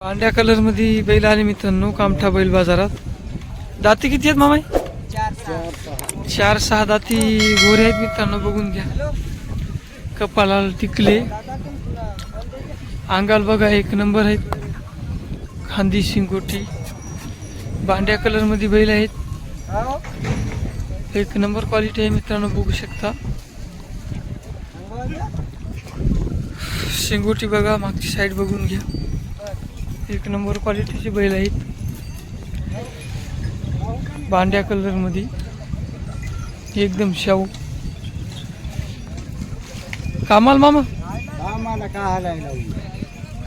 पांढऱ्या कलरमध्ये बैल आले मित्रांनो कामठा बैल बाजारात. दाती किती आहेत मामाई? चार सहा दाती गोरे आहेत मित्रांनो बघून घ्या. कपाला टिकले. अंगाल बघा एक नंबर आहेत. खांदी शिंगोटी. बांड्या कलरमध्ये बैल आहेत. एक नंबर क्वालिटी आहे मित्रांनो बघू शकता. शिंगोटी बघा मागची साईड बघून घ्या. एक नंबर क्वालिटीची बैल आहेत. बांड्या कलरमध्ये एकदम शाहू कामाल मामा? हालायला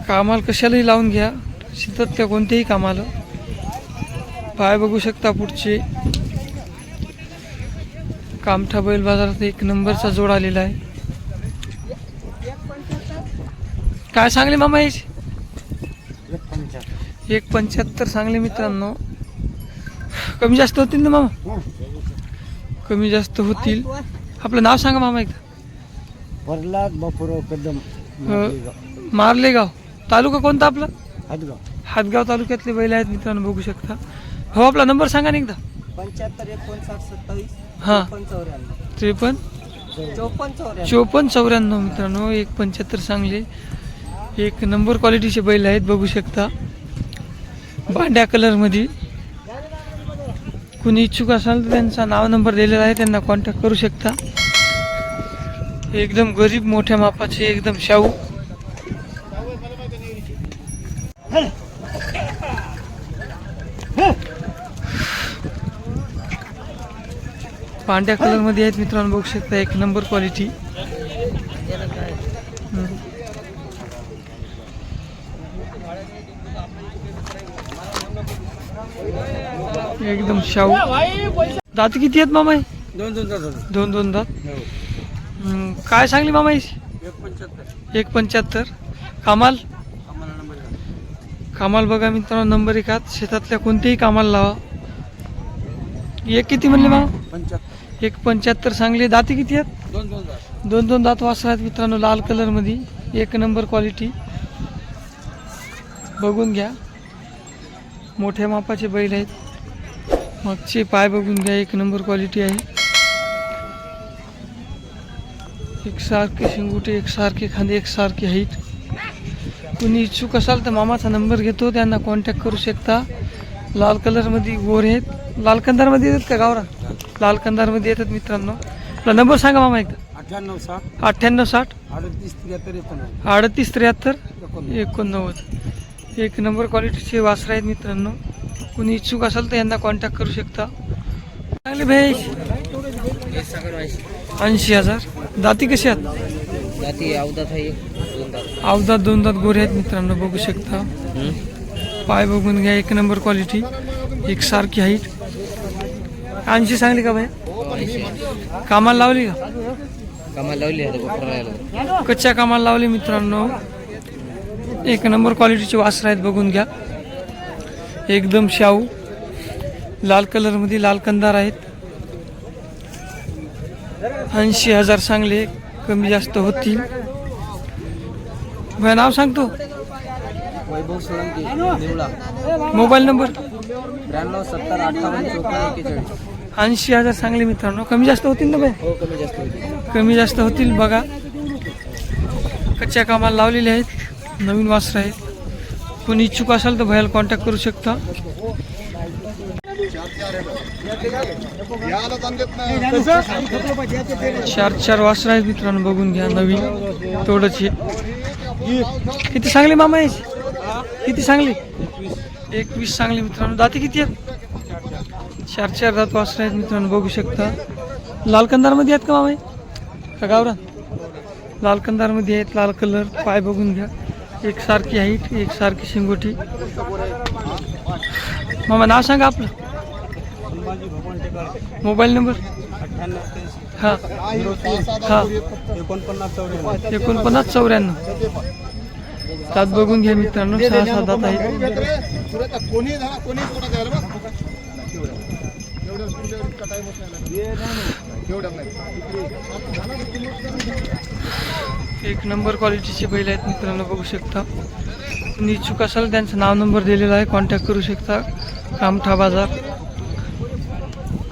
कामाला कशालाही लावून घ्या. शेतातल्या कोणत्याही कामाला? पाय बघू शकता पुढचे. कामठा बैल बाजारात एक नंबरचा जोड आलेला आहे. काय सांगले मामा याचे एक पंच्याहत्तर सांगले मित्रांनो. कमी जास्त होतील ना मामा? कमी जास्त होतील. आपलं नाव सांगा मामा एकदा. प्रल्हाद बापूराव कदम मारलेगाव. तालुका कोणता आपला? हातगाव. हातगाव तालुक्यातले बैल आहेत मित्रांनो बघू शकता. हो आपला नंबर सांगा ना एकदा. पंच्याहत्तर एकोणसाठ सत्तावीस हां. चौऱ्याण्णव. त्रेपन्न? चौपन्न चौऱ्याण्णव. चोपन्न चौऱ्याण्णव मित्रांनो एक पंच्याहत्तर सांगले. एक नंबर क्वालिटीचे बैल आहेत बघू शकता. भांड्या कलरमध्ये. कुणी इच्छुक असाल तर त्यांचा नाव नंबर दिलेला आहे त्यांना कॉन्टॅक्ट करू शकता. एकदम गरीब मोठ्या मापाचे एकदम शाहू. पांढऱ्या कलरमध्ये आहेत मित्रांनो बघू शकता एक नंबर क्वालिटी एकदम शाहू. दात किती आहेत मामा हे? दोन दोन तास दोन दोन दात? हम्म, काय सांगली मामा? एक पंच्याहत्तर. एक कामाल? कामाल बघा मित्रांनो नंबर एकात शेतातल्या कोणत्याही कामाला लावा. एक किती म्हणले मामा? पंच्याहत्तर. एक पंच्याहत्तर सांगले. दाती किती आहेत? दोन दोन तास दोन दोन दात वासर आहेत मित्रांनो लाल कलरमध्ये एक नंबर क्वालिटी बघून घ्या. मोठ्या मापाचे बैल आहेत. मागचे पाय बघून घ्या एक नंबर क्वालिटी आहे. एकसारखे शिंगुटे एकसारखे खांदे एकसारखे हाईट. कुणी इच्छुक असाल तर मामाचा नंबर घेतो त्यांना कॉन्टॅक्ट करू शकता. लाल कलरमध्ये गोरे आहेत. लाल कंदारमध्ये येतात का गावरा? लाल कंदारमध्ये येतात मित्रांनो. आपला नंबर सांगा मामा एकदा. अठ्ठ्याण्णव साठ. अठ्ठ्याण्णव साठ. अडतीस त्र्याहत्तर एकोणनव्वद. अडतीस त्र्याहत्तर एकोणनव्वद. एकोणनव्वद. एक नंबर क्वालिटीचे वासर आहेत मित्रांनो. कुणी इच्छुक असाल तर यांना कॉन्टॅक्ट करू शकता. चांगले भाई ऐंशी हजार. दाती कशी आहेत? जाती अवधात आहे. दोन अवदात दोन दात गोरे आहेत मित्रांनो बघू शकता. पाय बघून घ्या एक नंबर क्वालिटी एक सारखी हाईट ऐंशी सांगली का भाई? कामाला लावली का? कामाला लावली आहे वापरायला कच्च्या कामाला लावली मित्रांनो. एक नंबर क्वालिटीचे वासर आहेत बघून घ्या. एकदम शाहू. लाल कलरमध्ये लाल कंदार आहेत. ऐंशी हजार चांगले कमी जास्त होतील. माझं नाव सांगतो. वैभव सोळंकी निवळा मोबाईल नंबर. त्र्याण्णव सत्तर अठ्ठावन्न चौपन्न एक्केचाळीस. ऐंशी हजार चांगले मित्रांनो. कमी जास्त होतील ना बाय हो कमी जास्त होईल कमी जास्त होतील बघा. कच्च्या कामाला लावलेले आहेत. नवीन वासर आहेत. कोणी इच्छुक असाल तर भयाला कॉन्टॅक्ट करू शकता. चार चार वासर आहेत मित्रांनो बघून घ्या नवीन. तेवढंच किती सांगली मामा आहे किती सांगली? एकवीस सांगली मित्रांनो. दाती किती आहेत? चार चार दात वासर आहेत मित्रांनो बघू शकता. लाल कंदारमध्ये आहेत का मामा? का गावरा लाल कंदारमध्ये आहेत लाल कलर पाय बघून घ्या. एक सारखी हाईट एक सारखी शिंगोटी मामा नाव सांगा आपलं. Mobile number? हां. हां. एकोणपन्नास चौऱ्याण्णव. एकोणपन्नास चौऱ्याण्णव दात बघून घ्या मित्रांनो सहा सहा दात आहेत. एक नंबर क्वालिटीचे बैल आहेत मित्रांनो बघू शकता. तुम्ही इच्छुक असाल त्यांचं नाव नंबर दिलेला आहे कॉन्टॅक्ट करू शकता. कामठा बाजार.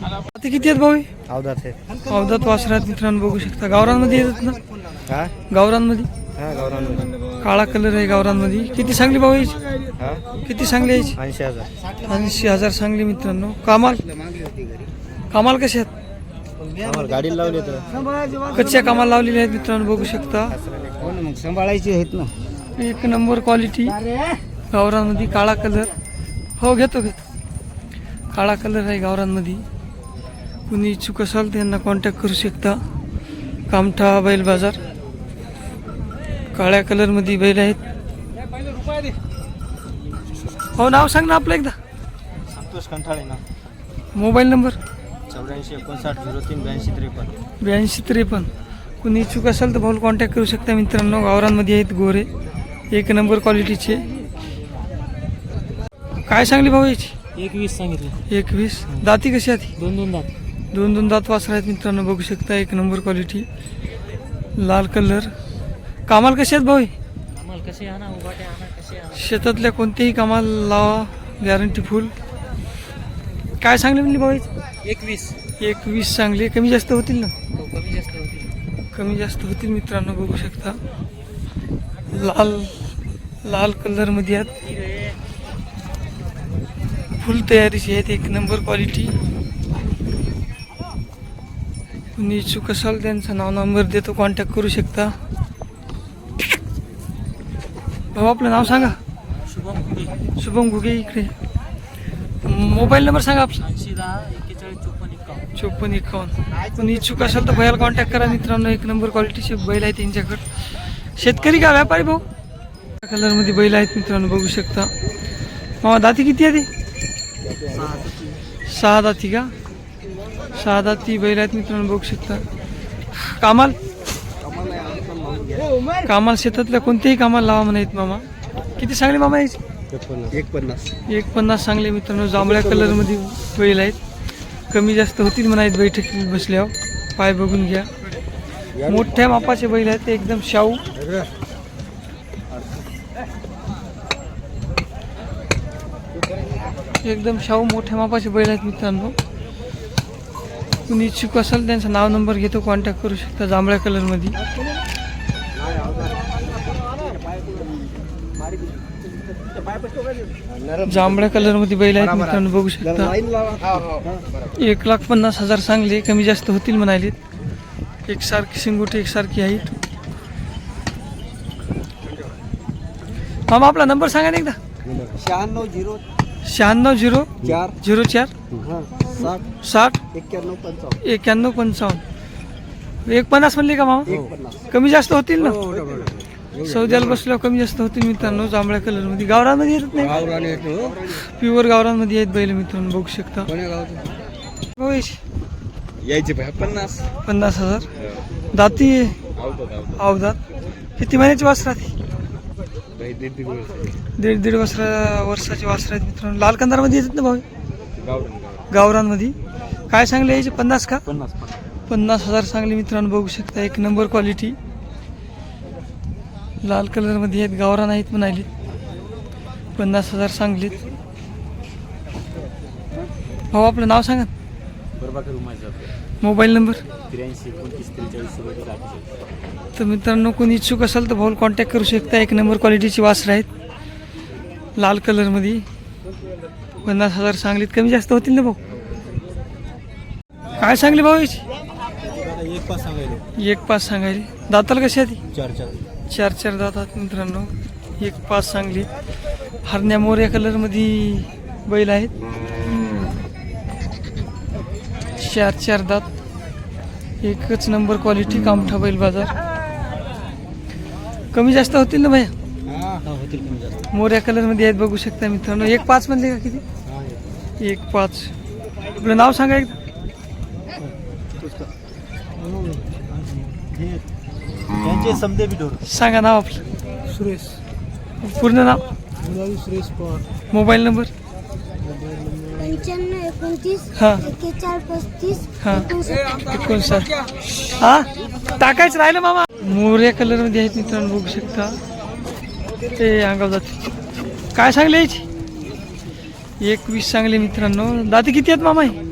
आता किती आहेत भाऊ? हे? अवधात आहे अवधात वासरात मित्रांनो बघू शकता. गावरांमध्ये येतात ना? हा? गावरांमध्ये हा काळा कलर आहे गावरांमध्ये किती सांगली भाऊ याची? हा? किती सांगली याची? ऐंशी हजार. ऐंशी हजार सांगली मित्रांनो. कामाल? कामाल कसे आहेत? गाडी लावली कच्च्या कामाला लावलेल्या आहेत मित्रांनो बघू शकता. मग सांभाळायची आहेत ना? एक नंबर क्वालिटी गावरांमध्ये काळा कलर हो घेतो घेतो. काळा कलर आहे गावरांमध्ये कुणी इच्छुक असाल त्यांना कॉन्टॅक्ट करू शकता. कामठा बैल बाजार. काळ्या कलरमध्ये बैल आहेत. हो नाव सांग ना आपलं एकदा. संतोष कंठाळे ना. Mobile number. चौऱ्याऐंशी एकोणसाठ झिरो तीन ब्याऐंशी त्रेपन्न. ब्याऐंशी त्रेपन्न. कुणी इच्छुक असाल तर भाऊ कॉन्टॅक्ट करू शकता मित्रांनो. गावरांमध्ये आहेत गोरे. एक नंबर क्वालिटीचे काय सांगली भाऊ याची? एकवीस सांगितलं. एकवीस. दाती कशी आहेत? दोन दोन दात. दोन दोन दात वासर आहेत मित्रांनो. बघू शकता एक नंबर क्वालिटी लाल कलर कामाल कसे आहेत भाऊ? हे? आम्हाला कसे आणा उभाटे आणा कसे आणा शेतातल्या कोणत्याही कामाला लावा. गॅरंटी फुल काय सांगले म्हणली भाऊ याची? एकवीस. एकवीस चांगले. कमी जास्त होतील ना? हो कमी जास्त होती कमी जास्त होतील मित्रांनो बघू शकता. लाल लाल कलरमध्ये आहेत. फुल तयारीची आहेत. एक नंबर क्वालिटी कुणी इच्छुक असाल त्यांचा नाव नंबर देतो कॉन्टॅक्ट करू शकता. भाऊ आपलं नाव सांगा. शुभम कुठे शुभम घुगे इकडे. मोबाईल नंबर सांगा आपला. चोपन्न एकावन्न कोणी इच्छुक असाल तर भैयाला कॉन्टॅक्ट करा मित्रांनो. एक नंबर क्वालिटीचे बैल आहेत त्यांच्याकडे शेतकरी का व्यापारी भाऊ? कलरमध्ये बैल आहेत मित्रांनो बघू शकता. मामा दाती किती आहे ते? सहा दाती का? सहा दाती बैल आहेत मित्रांनो बघू शकता. कामाल? कामाल शेतातल्या कोणत्याही कामाला लावा म्हणायत मामा. किती सांगले मामा याची एक पन्नास. एक पन्नास चांगले मित्रांनो जांभळ्या कलरमध्ये बैल आहेत. कमी जास्त होतील म्हणायत बैठकीत बसल्यावर. पाय बघून घ्या. मोठ्या मापाचे बैल आहेत ते एकदम शाहू एकदम शाहू मोठ्या मापाचे बैल आहेत मित्रांनो. कुणी इच्छुक असाल त्यांचा नाव नंबर घेतो कॉन्टॅक्ट करू शकता जांभळ्या कलरमध्ये जांभळ्या कलरमध्ये बैल आहेत मित्रांनो बघू शकता. एक लाख पन्नास हजार चांगले कमी जास्त होतील म्हणालेत एकसारखी शिंगोटी एकसारखी आहेत मामा आपला नंबर सांगा ना एकदा. शहाण्णव झिरो शहाण्णव झिरो चार. झिरो चार. हा साठ. साठ. एक्क्याण्णव पंचावन्न. एक्याण्णव पंचावन्न. एक पन्नास म्हणले का मामा? कमी जास्त होतील ना? सौद्याला बसल्यावर कमी जास्त होतील मित्रांनो जांभळ्या कलरमध्ये गावरांमध्ये येतात नाही गावराने येतो प्युअर गावरांमध्ये आहेत बैल मित्रांनो बघू शकता. यायचे पन्नास. पन्नास हजार. दाती? अवधात किती महिन्याची वासर भाई दीड दीड वर्षा. वर्षाची वासर आहेत मित्रांनो. लाल कंदारमध्ये येतात ना भाऊ? गावरांमध्ये काय सांगले याचे पन्नास का? पन्नास हजार चांगले मित्रांनो बघू शकता. एक नंबर क्वालिटी लाल कलरमध्ये आहेत गावरान आहेत म्हणाली. पन्नास हजार सांगलीत. भाऊ आपलं नाव सांगा. Mobile number. तर मित्रांनो कोणी इच्छुक असाल तर भाऊ कॉन्टॅक्ट करू शकता. एक नंबर क्वालिटीची वासरं आहेत. लाल कलरमध्ये. पन्नास हजार सांगलीत कमी जास्त होतील ना भाऊ? काय सांगले भाऊ याची? पाच सांगायला. एक पाच सांगायली. दाताला कशी आहे ती? चार चार. चार चार दातात मित्रांनो. एक पाच सांगली. हरण्या मोऱ्या कलरमध्ये बैल आहेत. चार चार दात. एकच नंबर क्वालिटी कामठा बैल बाजार. कमी जास्त होतील ना भैया? हा होतील कमी जास्त. मोऱ्या कलरमध्ये आहेत बघू शकता मित्रांनो. एक पाच म्हणले का किती? एक पाच. आपलं नाव सांगा एकदा. त्यांचे समदे बी ढोर सांगा नाव आपलं. सुरेश. पूर्ण नाव? सुरेश पवार. Mobile number? पंच्याण्णव एकोणतीस हां. पस्तीस हां. एकोणसत्तर एकोणसाठ. हा? टाकायचं राहिलं मामा. मोऱ्या कलरमध्ये आहेत मित्रांनो बघू शकता. ते अंगावर जाते काय सांगले याची? एकवीस सांगले मित्रांनो. दाती किती आहेत मामा हे?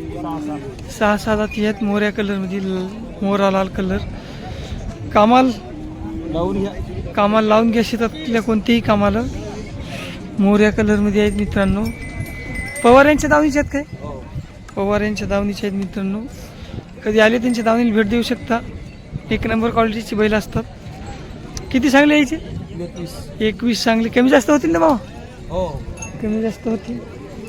सहा सहा दाती आहेत. मोऱ्या कलरमध्ये ल- मोरा लाल कलर कामाल? लावून घ्या. कामाला लावून घ्या शेतातल्या कोणत्याही कामाला. मोऱ्या कलरमध्ये आहेत मित्रांनो. पवार यांच्या दावणीचे आहेत काय? पवार यांच्या दावणीचे आहेत मित्रांनो. कधी आले त्यांच्या दावणीला भेट देऊ शकता. एक नंबर क्वालिटीची बैल असतात. किती सांगले यायचे? एकवीस. एकवीस चांगले कमी जास्त होतील ना भाऊ हो. कमी जास्त होतील.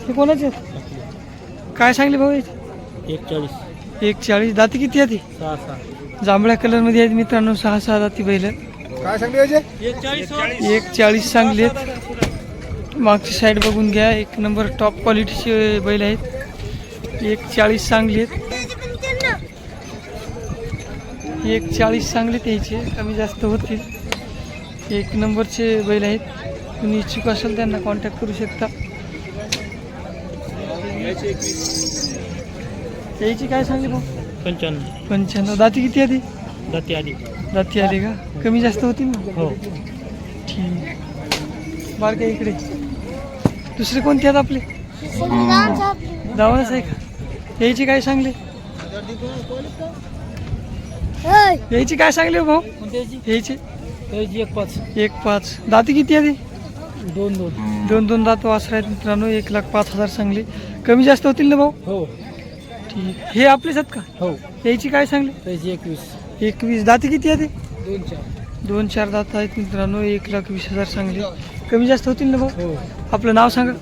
हे कोणाचे आहेत? काय सांगले भाऊ याचे एक चाळीस एक चाळीस दाती किती आहे ती सहा सहा. जांभळ्या कलरमध्ये आहेत मित्रांनो सहा सहा दाती बैल काय सांगले एक चाळीस आहेत. मागची साईड बघून घ्या एक नंबर टॉप क्वालिटीचे बैल आहेत. एक चाळीस चांगले आहेत. एक चाळीस चांगले त्याचे कमी जास्त होतील. एक नंबरचे बैल आहेत. कुणी इच्छुक असेल त्यांना कॉन्टॅक्ट करू शकता. याची काय सांगली भाऊ? पंच्याण्णव. पंच्याण्णव. दाती किती आधी? जाती आली दाती आली का? कमी जास्त होतील ना? हो. ठीक. बारक्या इकडे. दुसरे कोणते आहेत आपले? दावाच आहे का? यायची काय सांगले? यायची काय सांगले हो भाऊ? यायचे? एक पाच. एक पाच. दाती किती आधी? दोन दोन. दोन दोन दात वासर आहेत मित्रांनो. एक लाख पाच हजार सांगले. कमी जास्त होतील ना भाऊ? हो. ठीक. हे आपलेच आहेत का? हो. यायची काय सांगले? त्याची एकवीस. एकवीस. दाती किती आहे दोन चार. दोन चार दात आहेत मित्रांनो. एक लाख वीस हजार सांगले. कमी जास्त होतील ना भाऊ? हो. आपलं नाव सांगा.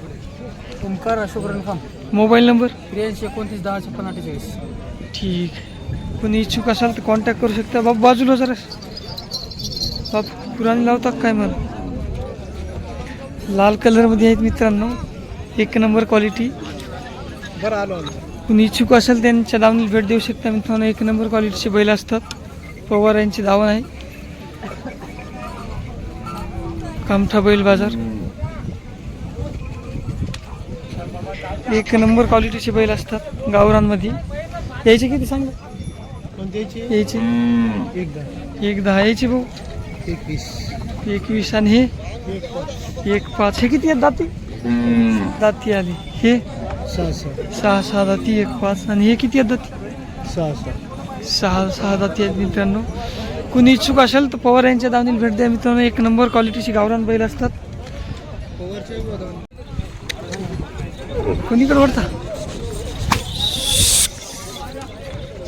ओमकार अशोक रणफाम मोबाईल नंबर? त्र्याऐंशी एकोणतीस दहा छप्पन अठ्ठेचाळीस ठीक. कोणी इच्छुक असाल तर कॉन्टॅक्ट करू शकता. बाप बाजूला जरा. बाप पुराणी लावतात काय मला लाल कलरमध्ये आहेत मित्रांनो. एक नंबर क्वालिटी बरं आलो आलो. कुणी इच्छुक असेल त्यांच्या दावणीला भेट देऊ शकता. मित्रांनो एक नंबर क्वालिटीचे बैल असतात. पवार यांची दावण आहे कामठा बैल बाजार. एक नंबर क्वालिटीचे बैल असतात गावरांमध्ये यायचे किती सांगा? कोणत्याची? यायचे. एक दहा. यायचे भाऊ. एकवीस. एकवीस आणि हे? एक पाच. एक पाच. हे किती आहेत दाती? दाती आली. हे? सहा सहा सहा सहा दाती एक पाच आणि हे किती आहेत दाती सहा सहा सहा सहा दाती आहेत मित्रांनो. कुणी इच्छुक असेल तर पवार यांच्या दावणीला भेट द्या. मित्रांनो एक नंबर क्वालिटीची गावरान बैल असतात. कोणीकडे वरता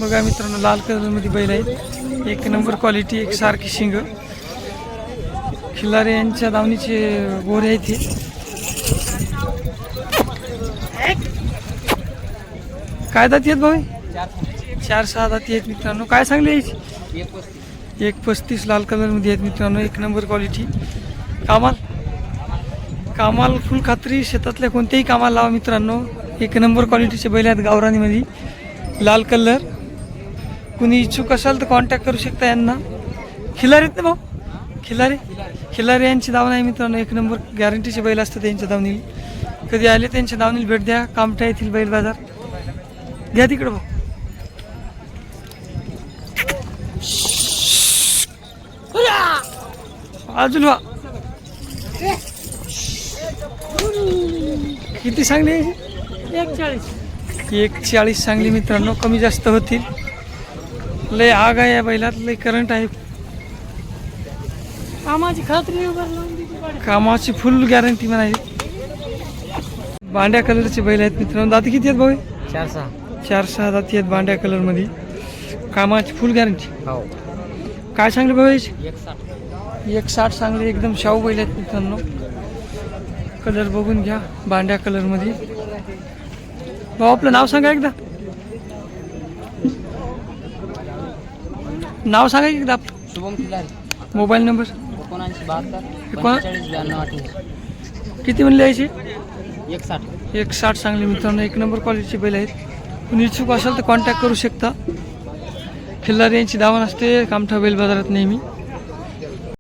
बघा मित्रांनो लाल कलरमध्ये बैल आहेत. एक नंबर क्वालिटी एक सारखी शिंग. खिल्लारे यांच्या दावणीचे गोरे आहेत हे. काय दाती आहेत भाऊ? चार सहा दाती आहेत मित्रांनो. काय सांगले एक पस्तीस लाल कलरमध्ये आहेत मित्रांनो. एक नंबर क्वालिटी कामाल? कामाल फुल खात्री. शेतातल्या कोणत्याही कामाला लावा मित्रांनो. एक नंबर क्वालिटीचे बैल आहेत गावरानीमध्ये. लाल कलर कुणी इच्छुक असाल तर कॉन्टॅक्ट करू शकता यांना. खिलारी आहेत ना भाऊ? खिलारे? खिलारे यांची दावण आहे मित्रांनो. एक नंबर गॅरंटीचे बैल असतात त्यांच्या दावणीला कधी आले त्यांच्या दावणीला भेट द्या. कामठा येथील बैल बाजार. घ्या तिकडं भाऊ अजून वा. किती सांगली? एक चाळीस एक चाळीस सांगली मित्रांनो कमी जास्त होतील. लय आग आहे या बैलात लय करंट आहे. कामाची खात्री कामाची फुल गॅरंटी म्हणायची बांड्या कलरचे बैल आहेत मित्रांनो. दाती किती आहेत भाऊ? चार सहा. चार सहा दाती आहेत बांड्या कलरमध्ये. कामाची फुल गॅरंटी हो. काय सांगले याची एक साठ चांगले एकदम शाहू बैल आहेत मित्रांनो. कलर बघून घ्या बांड्या कलरमध्ये. भाऊ आपलं नाव सांगा एकदा. नाव सांगा एकदा. Shubham Khilari mobile number. एकोणऐंशी बहात्तर किती म्हणले यायचे? एक साठ एक साठ चांगले मित्रांनो एक नंबर क्वालिटीचे बैल आहेत. कुणी इच्छुक असेल तर कॉन्टॅक्ट करू शकता. खिल्लारी यांची दावण असते कामठा बैल बाजारात नेहमी.